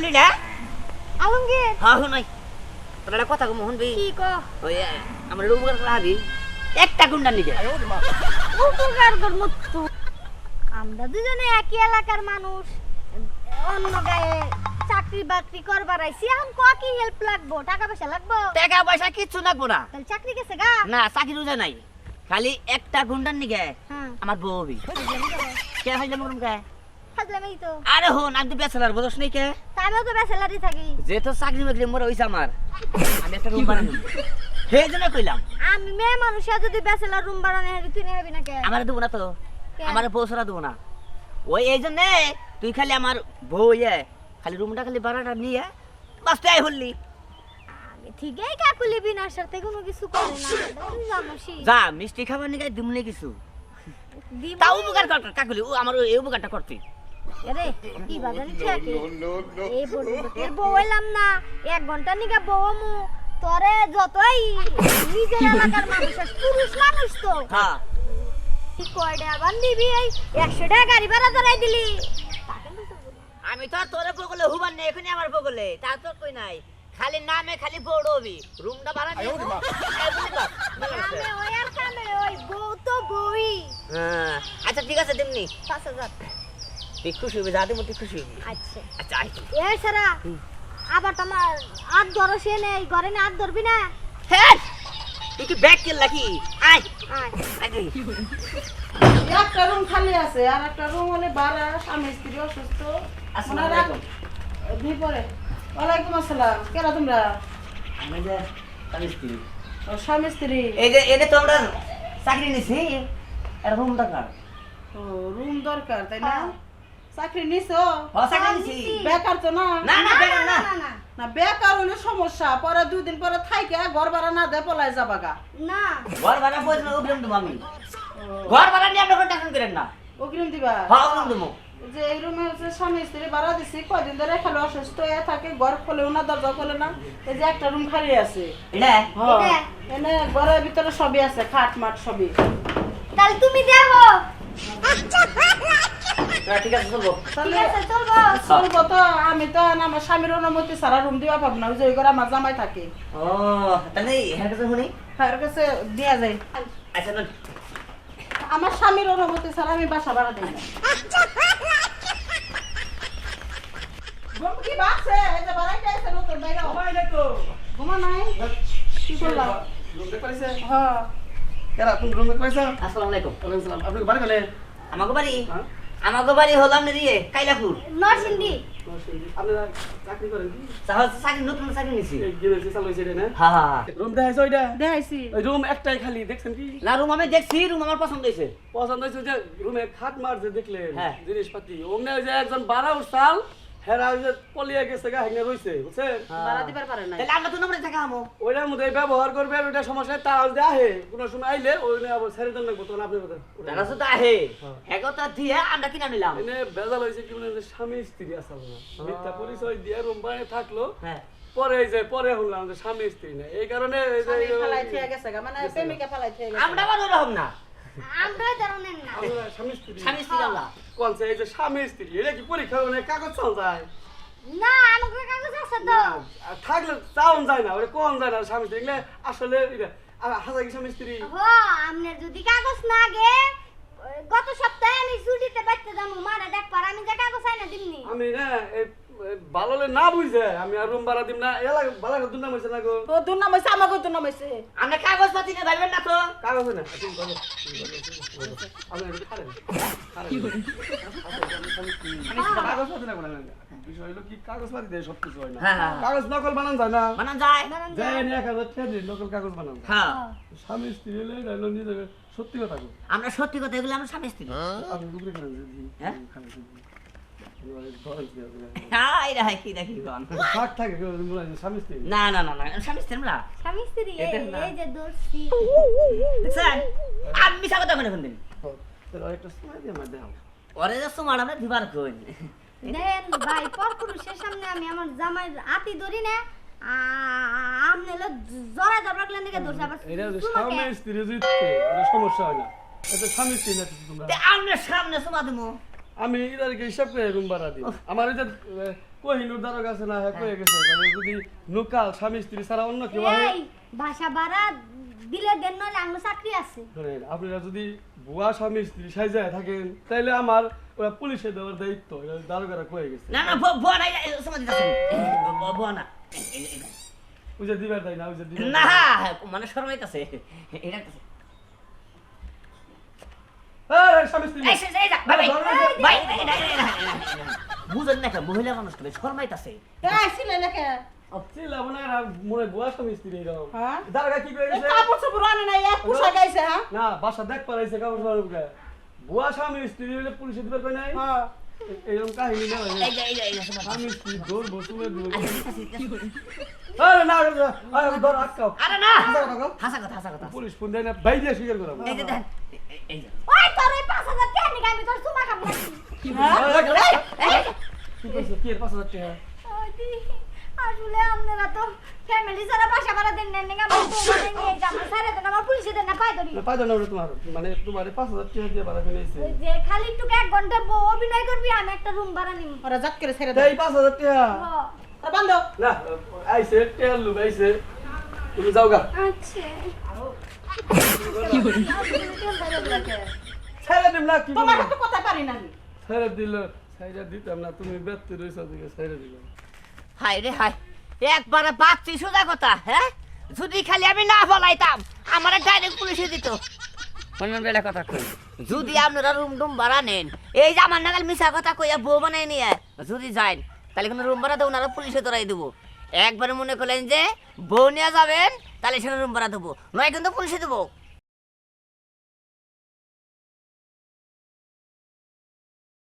বলি না আলমগীর। হ্যাঁ শুনাই। তোর একটা কথা কম শুনবি? কি ক? ওই এ, আমার রুমগার হাবি একটা গুন্ডার নিকে উপকার করব তো। আমরা দুজনে একই এলাকার মানুষ। অন্য গায়ে চাকরি বাকরি করবার আইছি। ক কি হেল্প লাগবো? টাকা পয়সা লাগবো? টাকা পয়সা কিচ্ছু লাগবো না। তাহলে চাকরি গেছে গা? না চাকরি রোজা নাই। খালি একটা গুন্ডার নিকে হ্যাঁ। আমার বউ হবি। কে হয় যেমন কে ফাজলামি তো। আরে হন আমি তো বেচালার বোঝস নেই কে? তা আমিও তো ব্যাচেলারই থাকি। যে তো চাকরি বাকরি মোর হইছে আমার। আমি একটা রুম বানাবো সেই জন্য কইলাম। আমি মেয়ে মানুষের যদি ব্যাচেলার রুম বানানো তুই নেবি না কে? আমার দেবো না তো। কে? পৌঁছরা দেবো না। ওই এই জন্যে তুই খালি আমার বউ ইয়ে খালি রুমটা খালি ভাড়াটা নিয়ে আই হল্লি আমি ঠিকই কাকুলি বিনার সাথে কোনো কিছু করে না। তুই যা মিষ্টি খাবার নিয়ে দিমনে কিছু। দিব তা উপকার কর কাকুলি ও আমার এই উপকারটা করতে আরে কি বাজারে ঠেকে এই বড় বউ এলাম না। এক ঘণ্টা নিকা বউ মু তোরে যতই নিজের এলাকার মানুষ পুরুষ মানুষ তো। হ্যাঁ কি কয়টা আবার নিবি এই? একশো টাকা গাড়ি ভাড়া ধরাই দিলি। তা কিন্তু তো বলি। আমি তো আর তোরে বগলে হুবার নেই এখানে আমার বগলে। তা তো কই নাই? খালি নামে খালি বড় হবি রুমটা ভাড়া নিয়ে তো? ভালো ওই আর কামে ওই বউ তো বউই। হ্যাঁ, আচ্ছা ঠিক আছে দিমনি। পাঁচ হাজার। তুই খুশি হবি যা দেবো খুশি হবি। আচ্ছা। আচ্ছা তুই। সারা আবার তোমার আর ধরো সে নেই ঘরে না আর ধরবি না? হ্যাঁ তুই কি ব্যাগ কিনলা কি? আয়। আয়। একটা রুম খালি আছে আর একটা রুম হলে বারা স্বামী স্ত্রী অসুস্থ। আলাইকুম। দুই পরে ওয়ালাইকুম আসসালাম। কেরা তোমরা? আমি যে স্বামী স্ত্রী। ও, স্বামী স্ত্রী। এই যে এনে তো চাকরি নিছি আর রুম দরকার। ও রুম দরকার তাই না? হ্যাঁ। চাকরি নিছো? চাকরি নিছি। বেকার তো না? না না না। না না না বেকার সমস্যা। পরে দুই দিন পরে থাইকে ঘর ভাড়া না দেয় পলাই যাবা গা। না। ঘর ভাড়া পয়সা না দেবো আমি। ঘর ভাড়া নিয়ে আপনার টেনশন করেন না। অগ্রিম দিবা? হ্যাঁ উবরম দেবো। যে এই রুমে স্বামী স্ত্রী ভাড়া দিছি কয়দিন ধরে খালি অসুস্থ হয়ে থাকে ঘর খোলেও না দরজা খোলে না। এই যে একটা রুম খালি আছে। হ্যাঁ? এনে ঘরের ভিতরে সবই আছে খাট মাট সবই। তাহলে তুমি দেখো। হ্যাঁ, ঠিক আছে চলবো। ঠিক আছে চলবো চলবো তো। আমি তো আমার স্বামীর অনুমতি সারা রুম দিবা পাবো না ওই ঘরে আমার জামাই থাকে। ও তাহলে হ্যাঁ কাছে শুনি। দেয়া যায়। আচ্ছা আমার স্বামীর অনুমতি ছাড়া আমি বাসা ভাড়া দিই না। কি বাসে এই যে বাড়াইতে আছে নতুন বাইরে। ঘুমা নাই? কি করলাম হ্যাঁ। আসসালামু বাড়ি আমাকে হ্যাঁ? আমাকে বাড়ি হলাম না দিয়ে কাইলাপুর নরসিংদী। আপনারা চাকরি করেন কি? তাহলে চাকরি নতুন চাকরি নিছি। এই গেমের চালু হয়েছে এটা না। রুম দেখাইছে ওইটা? দেখাইছি। ওই রুম একটাই খালি দেখছেন কি? না রুম আমি দেখছি রুম আমার পছন্দ হয়েছে। পছন্দ হয়েছে যে রুমে খাট মারছে দেখলেন। জিনিসপাতি। একজন বারো উঠাল হেরা ওই যে পলিয়ে গেছে গা হেঙ্গে রইছে বুঝছেন? ভাড়া দিবার পারে না তাহলে আমরা তো নম্বরে থাকা আমো। ওইটার মধ্যে ব্যবহার করবেন ওইটা সমস্যা তারা যদি আহে কোনো সময় আইলে ওই নিয়ে আবার ছেড়ে দেন লাগবো তখন আপনি বোধহয় তারা শুধু আহে হ্যাঁ। একতা দিয়ে আমরা কিনা নিলাম। এনে ভেজাল হয়েছে কি মানে স্বামী স্ত্রী আসল না মিথ্যা পরিচয় দিয়ে রুম থাকল হ্যাঁ। পরে এই যে পরে শুনলাম যে স্বামী স্ত্রী না এই কারণে এই যে স্বামী ফালাই গেছে মানে প্রেমিকা ফালাই থিয়া গেছে আমরা আবার ওরকম না। আমরা ধরনের না। স্বামী স্ত্রী। স্বামী স্ত্রী আমরা। কোনছে এই যে স্বামী স্ত্রী এটা কি পরীক্ষা মানে কাগজ চাল যায়? না আমাকে কাগজ আছে তো। থাকলে চাউন যায় না ওরে কোন যায় না স্বামী স্ত্রী? আসলে হাজার কি স্বামী স্ত্রী? আপনার যদি কাগজ না গে ওই গত সপ্তাহে আমি ছুটিতে বাইতে যাব মারা দেখ পার আমি যে কাগজ আইনা দিমনি। আমি না এই এই ভালো হলে না বুঝে আমি আর রুম ভাড়া দিম না। এলা ভালো করে দুর্নাম হয়েছে না গো? ও দুর্নাম হয়েছে আমাকে দুর্নাম হয়েছে আমরা কাগজ পাতি নিয়ে ভাববেন না তো? কাগজ না? করো, তুমি করো। আপনি একটু খারেন, খারেন। কাগজ পাতি না, বিষয় হলো কি কাগজ পাতি দিয়ে সব কিছু হয় না। হ্যাঁ, হ্যাঁ। কাগজ নকল বানান যায় না। মানা যায়। যায়। নিয়ে এক হাজার নকল কাগজ বানান হ্যাঁ। স্বামী স্ত্রী হলে এটা হলো নিজের সত্যি কথা আমরা সত্যি কথা এগুলো আমরা স্বামী স্ত্রী। আপনি হ্যাঁ? মনে সামনে আমি আমার জামাই জরা সমস্যা হয় না সামনে সুমা আমি ইদারকে হিসাব করে রুম ভাড়া দিই। আমার এই যে কোহিনুর দ্বারক আছে না হ্যাঁ কয়ে গেছে। মানে যদি নুকাল স্বামী স্ত্রী ছাড়া অন্য কেউ হয় ভাষা ভাড়া দিলে দেন নলে আমার চাকরি আছে। শোনেন, আপনারা যদি ভুয়া স্বামী স্ত্রী সাইজায় থাকেন তাইলে আমার ওরা পুলিশে দেওয়ার দায়িত্ব। দ্বারকারা কয়ে গেছে। না না বুয়া নাই সমাজ বুয়া না। ওই যে দিবার তাই না ওই যে দিবার না মানে শরমাইতেছে। এটা এই, স্বামী স্ত্রী এই, এই, এই, যা, ভাই, ভাই, ভাই, এই, এই, এই, এই, এই, বুঝেন না কেন মহিলা মানুষ তো শরমাইতেছে মনে হয় না, মনে হয় হ্যাঁ করে হ্যাঁ বাসা দেখ পারাইছে কাপড় সাপড় স্বামী স্ত্রী পুলিশে দিবার পাই নাই হ্যাঁ এরকম কাহিনী না হয়। স্বামী স্ত্রী দৌড় বসুলে আরে না আরে ধর আটকাও আরে না হাসা কথা হাসা কথা পুলিশ ফোন দেয় না ভাই স্বীকার করাবো এই যে দেখেন এই- এই ওই তোর এই পাঁচ হাজার টাকা নিকে আমি তোর নাকি? এই, এই, কি করছ কি এর পাঁচ হাজার টাকা? ওই দি, আসলে আপনারা তো ফ্যামিলি ছাড়া বাসা ভাড়া দেন না আমার বউ মানে নিয়ে যাব সারে দেন আমার পুলিশে দেন না পাই ধরি না, পাঁচ হাজার না তোমার মানে তোমার এই পাঁচ হাজার টাকা দিয়ে ভাড়া ওই যে খালি একটু এক ঘণ্টা বউ অভিনয় করবি আমি একটা রুম ভাড়া নিব ওরা জাত করে ছেড়ে এই দেয়। পাঁচ হাজার টাকা। আর বান্ধ। না আইসে টেয়ার লুক আইসে তুমি যাও গা। আচ্ছা। ছেড়ে দিম কি তোমার তো কথা পারি না ছেড়ে দিল ছেড়ে দিতাম না তুমি ব্যস্ত রয়েছ দিকে ছেড়ে দিলাম হাই রে হাই একবারে বাচ্চি সোজা কথা হ্যাঁ? যদি খালি আমি না বলাইতাম আমার ডাইরেক্ট পুলিশে দিত। কথা যদি আপনারা রুম টুম ভাড়া নেন এই যে আমার নাগাল মিশা কথা কইয়া বউ বানাই নিয়ে যদি যান তাহলে কোনো রুম ভাড়া দেবো না পুলিশে ধরাই দেবো। একবারে মনে করলেন যে বউ নিয়ে যাবেন তাহলে সেখানে রুম ভাড়া দেবো। নয় কিন্তু পুলিশে দেবো।